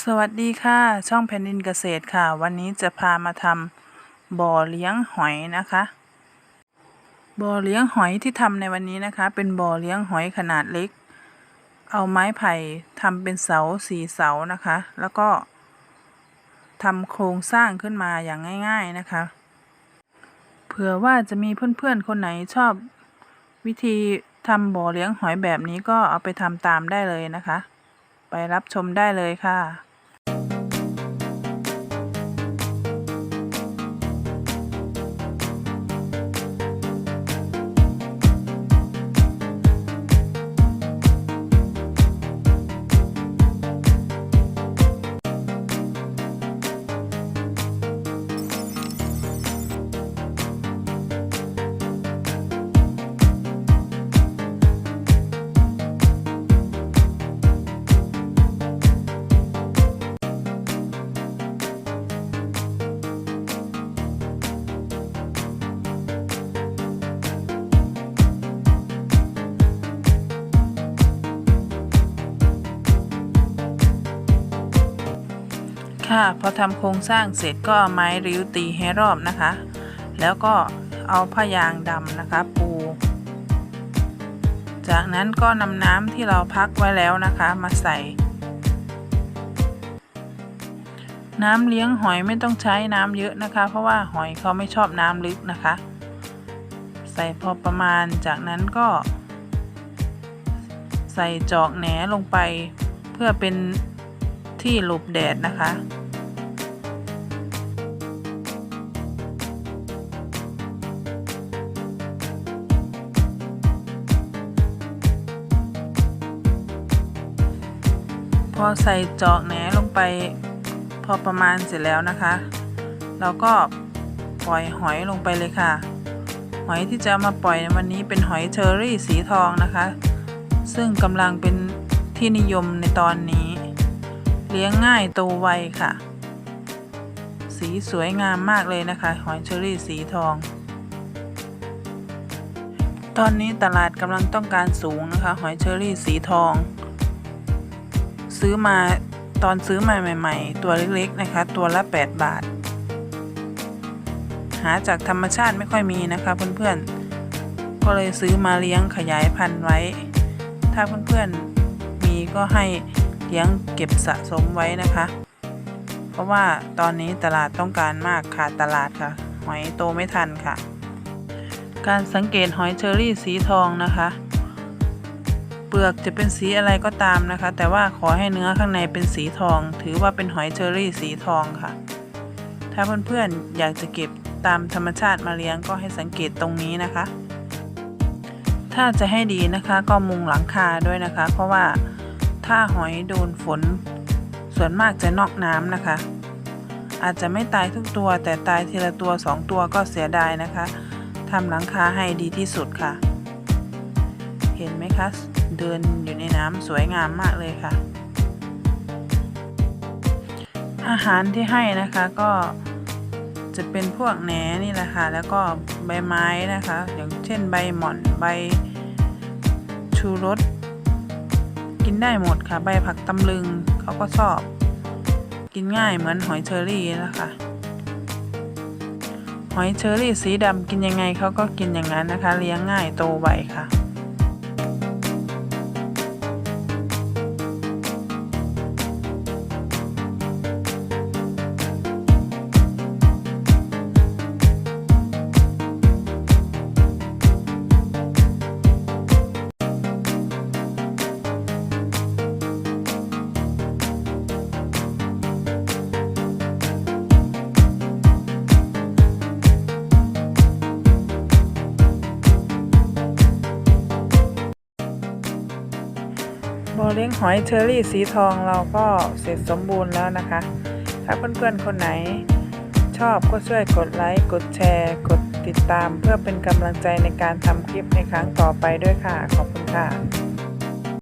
สวัสดีค่ะ ช่องแผ่นดินเกษตรค่ะ วันนี้จะพามาทำบ่อเลี้ยงหอยนะคะ บ่อเลี้ยงหอยที่ทำในวันนี้นะคะ เป็นบ่อเลี้ยงหอยขนาดเล็ก เอาไม้ไผ่ทำเป็นเสาสี่เสานะคะ แล้วก็ทำโครงสร้างขึ้นมาอย่างง่าย ๆนะคะ เผื่อว่าจะมีเพื่อนๆคนไหนชอบ วิธีทำบ่อเลี้ยงหอยแบบนี้ก็เอาไปทำตามได้เลยนะคะ ไปรับชมได้เลยค่ะ ค่ะพอทำโครงสร้างเสร็จก็เอาไม้ริ้วตีให้รอบนะคะ แล้วก็เอาผ้ายางดำนะคะปู จากนั้นก็นำน้ำที่เราพักไว้แล้วนะคะ มาใส่ น้ำเลี้ยงหอยไม่ต้องใช้น้ำเยอะนะคะ เพราะว่าหอยเขาไม่ชอบน้ำลึกนะคะ ใส่พอประมาณจากนั้นก็ ใส่จอกแหนลงไป เพื่อเป็นที่หลบแดดนะคะ อใส่จอกแหนลงไปพอประมาณเสร็จแล้วนะคะ เราก็ปล่อยหอยลงไปเลยค่ะ หอยที่จะมาปล่อยในวันนี้เป็นหอยเชอรี่สีทองนะคะ ซึ่งกำลังเป็นที่นิยมในตอนนี้ เลี้ยงง่ายโตไวค่ะ สีสวยงามมากเลยนะคะ หอยเชอรี่สีทอง ตอนนี้ตลาดกำลังต้องการสูงนะคะ หอยเชอรี่สีทอง ซื้อมาตอนซื้อมาใหม่ ๆ ตัวเล็กๆนะคะ ตัวละ 8 บาท หาจากธรรมชาติไม่ค่อยมีนะคะเพื่อนๆ ก็เลยซื้อมาเลี้ยงขยายพันธุ์ไว้ ถ้าเพื่อนๆมีก็ให้เลี้ยงเก็บสะสมไว้นะคะ เพราะว่าตอนนี้ตลาดต้องการมากขาดตลาดค่ะ หอยโตไม่ทันค่ะ การสังเกตหอยเชอรี่สีทองนะคะ เปลือกจะเป็นสีอะไรก็ตามนะคะ แต่ว่าขอให้เนื้อข้างในเป็นสีทอง ถือว่าเป็นหอยเชอรี่สีทองค่ะ ถ้าเพื่อนๆอยากจะเก็บตามธรรมชาติมาเลี้ยงก็ให้สังเกตตรงนี้นะคะ ถ้าจะให้ดีนะคะก็มุงหลังคาด้วยนะคะ เพราะว่าถ้าหอยโดนฝน ส่วนมากจะนอกน้ำนะคะ อาจจะไม่ตายทุกตัว แต่ตายทีละตัวสองตัวก็เสียดายนะคะทำหลังคาให้ดีที่สุดค่ะ เห็นไหมคะ เดินอยู่ในน้ำสวยงามมากเลยค่ะ อาหารที่ให้นะคะก็จะเป็นพวกแหนนี่แหละค่ะ แล้วก็ใบไม้นะคะ อย่างเช่นใบหม่อนใบชูรสกินได้หมดค่ะ ใบผักตำลึงเขาก็ชอบ กินง่ายเหมือนหอยเชอรี่นะคะหอยเชอรี่สีดำกินยังไงเขาก็กินอย่างนั้นนะคะ เลี้ยงง่ายโตไวค่ะ บ่อเลี้ยงหอยเชอรี่สีทองเราก็เสร็จสมบูรณ์แล้วนะคะ ถ้าเพื่อนๆคนไหน ชอบก็ช่วยกดไลค์กดแชร์ กดติดตามเพื่อเป็นกำลังใจในการทำคลิปในครั้งต่อไปด้วยค่ะ ขอบคุณค่ะ